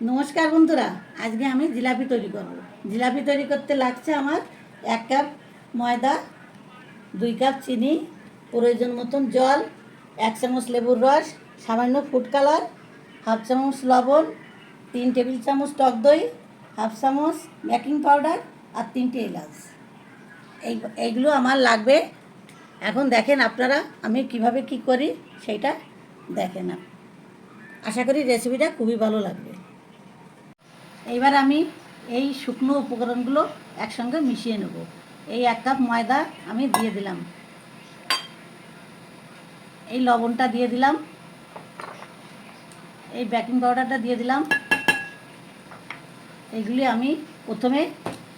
নমস্কার বন্ধুরা, আজকে আমি জিলাপি তৈরি করব। জিলাপি তৈরি করতে লাগছে আমার এক কাপ ময়দা, দুই কাপ চিনি, প্রয়োজন মতন জল, এক চামচ লেবুর রস, সামান্য ফুড কালার, হাফ চামচ লবণ, তিন টেবিল চামচ টক দই, হাফ চামচ বেকিং পাউডার আর তিনটে এলাচ। এই, এইগুলো আমার লাগবে। এখন দেখেন আপনারা আমি কীভাবে কি করি সেইটা দেখেন। আশা করি রেসিপিটা খুবই ভালো লাগবে। এইবার আমি এই শুকনো উপকরণগুলো একসঙ্গে মিশিয়ে নেব। এই এক কাপ ময়দা আমি দিয়ে দিলাম। এই লবণটা দিয়ে দিলাম। এই বেকিং পাউডারটা দিয়ে দিলাম। এইগুলি আমি প্রথমে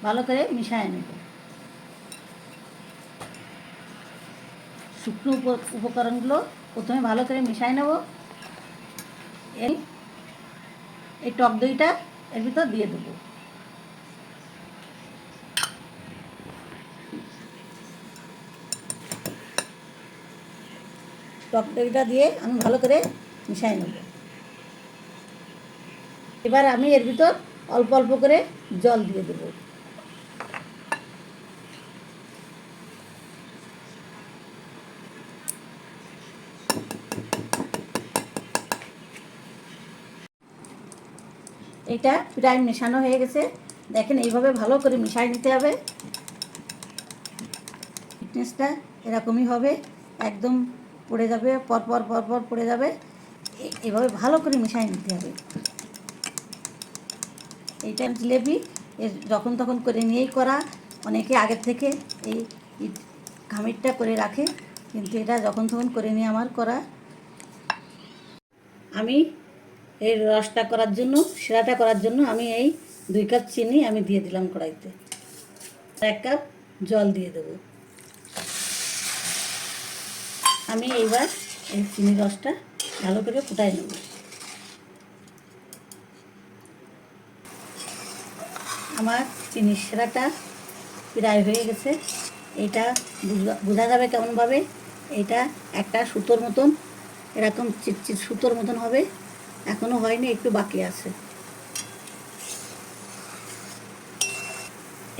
ভালো করে মিশিয়ে নেব। শুকনো উপ- উপকরণগুলো প্রথমে ভালো করে মিশিয়ে নেব। এই এই টক দইটা এর ভিতর দিয়ে দেবো। টক দিয়ে আমি ভালো করে মিশাই নেব। এবার আমি এর ভিতর অল্প অল্প করে জল দিয়ে দেবো। এটা প্রায় মেশানো হয়ে গেছে। দেখেন এইভাবে ভালো করে মিশাই নিতে হবে। ফিটনেসটা এরকমই হবে, একদম পড়ে যাবে, পরপর পরপর পড়ে যাবে। এভাবে ভালো করে মিশাই নিতে হবে। এইটা এর যখন তখন করে নিয়েই করা। অনেকে আগের থেকে এই খামিরটা করে রাখে, কিন্তু এটা যখন তখন করে নিয়ে আমার করা। আমি এই রসটা করার জন্য, শিরাটা করার জন্য আমি এই দুই কাপ চিনি আমি দিয়ে দিলাম কড়াইতে। এক কাপ জল দিয়ে দেবো। আমি এইবার এই চিনি রসটা ভালো করে ফুটাই নেব। আমার চিনি শিরাটা প্রায় হয়ে গেছে। এটা বোঝা যাবে কেমনভাবে? এটা একটা সুতোর মতন, এরকম চিটচিট সুতোর মতন হবে। এখনও হয়নি, একটু বাকি আছে।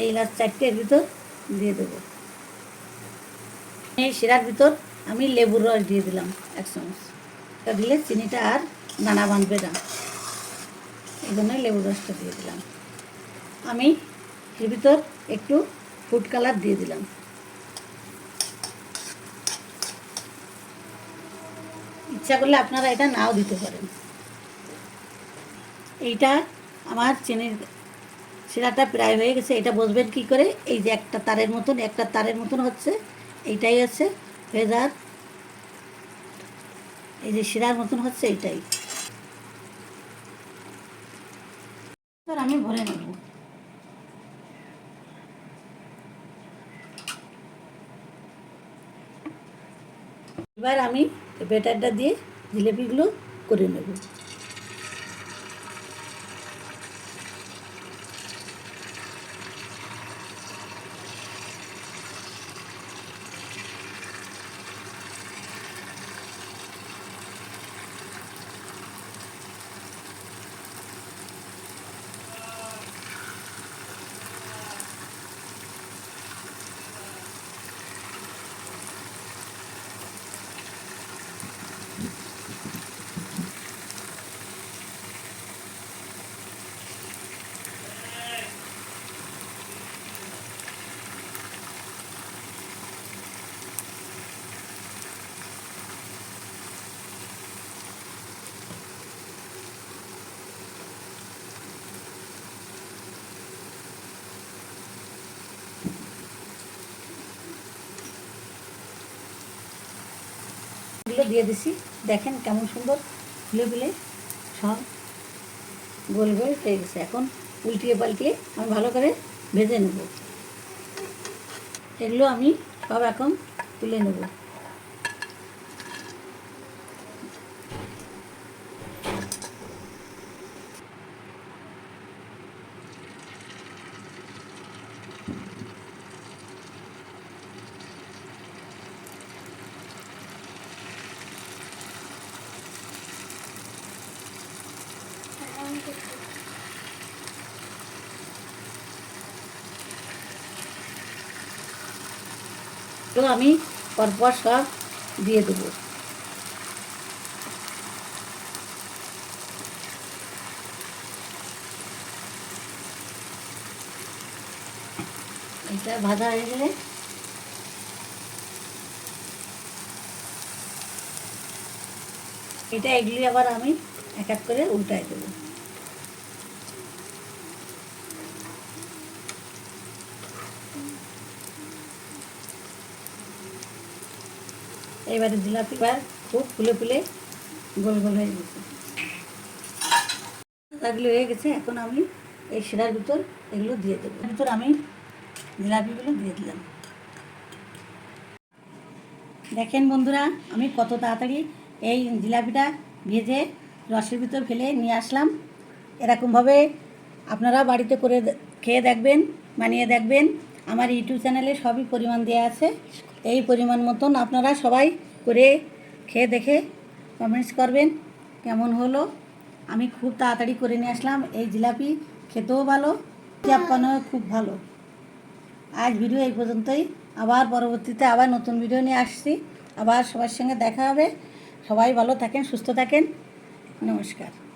এই লাস্ট চারটের ভিতর দিয়ে দেবো। এই শিরার ভিতর আমি লেবুর রস দিয়ে দিলাম এক চামচ। দিলে চিনিটা আর দানা বাঁধবে না। এই জন্য লেবুর রসটা দিয়ে দিলাম। আমি এর ভিতর একটু ফুড কালার দিয়ে দিলাম। ইচ্ছা করলে আপনারা এটা নাও দিতে পারেন। এইটা আমার চিনির শিরাটা প্রায় হয়ে গেছে। এটা বসবেন কি করে? এই যে একটা তারের মতন, একটা তারের মতন হচ্ছে। এইটাই হচ্ছে যাওয়ার এই যে শিরার মতন হচ্ছে এইটাই। আমি ভরে নেব। এবার আমি ব্যাটারটা দিয়ে জিলিপিগুলো করে নেব। এগুলো দিয়ে দিছি। দেখেন কেমন সুন্দর ফুলে ফুলে সব গোল গোল হয়ে গেছে। এখন উল্টিয়ে পাল্টিয়ে আমি ভালো করে ভেজে নেব। এগুলো আমি সব এখন তুলে নেব। তো আমি পরপর সব দিয়ে দেবো। এটা ভাজা হয়ে গেলে এটা এগুলি আবার আমি এক এক করে উল্টায় দেবো। এবারে জিলাপি বার খুব ফুলে ফুলে গোল গোল হয়ে গেছে। এগুলো হয়ে গেছে, এখন আমি এই শিরার ভিতর এগুলো দিয়ে দেবো। ভিতর আমি জিলাপিগুলো দিয়ে দিলাম। দেখেন বন্ধুরা, আমি কত তাড়াতাড়ি এই জিলাপিটা ভেজে রসের ভিতর ফেলে নিয়ে আসলাম। এরকমভাবে আপনারা বাড়িতে করে খেয়ে দেখবেন, বানিয়ে দেখবেন। আমার ইউটিউব চ্যানেলে সবই পরিমাণ দেওয়া আছে। এই পরিমাণ মতন আপনারা সবাই করে খেয়ে দেখে কমেন্টস করবেন, কেমন হলো? আমি খুব তাড়াতাড়ি করে নিয়ে আসলাম। এই জিলাপি খেতেও ভালো চাপানো খুব ভালো। আজ ভিডিও এই পর্যন্তই। আবার পরবর্তীতে আবার নতুন ভিডিও নিয়ে আসছি। আবার সবার সঙ্গে দেখা হবে। সবাই ভালো থাকেন, সুস্থ থাকেন। নমস্কার।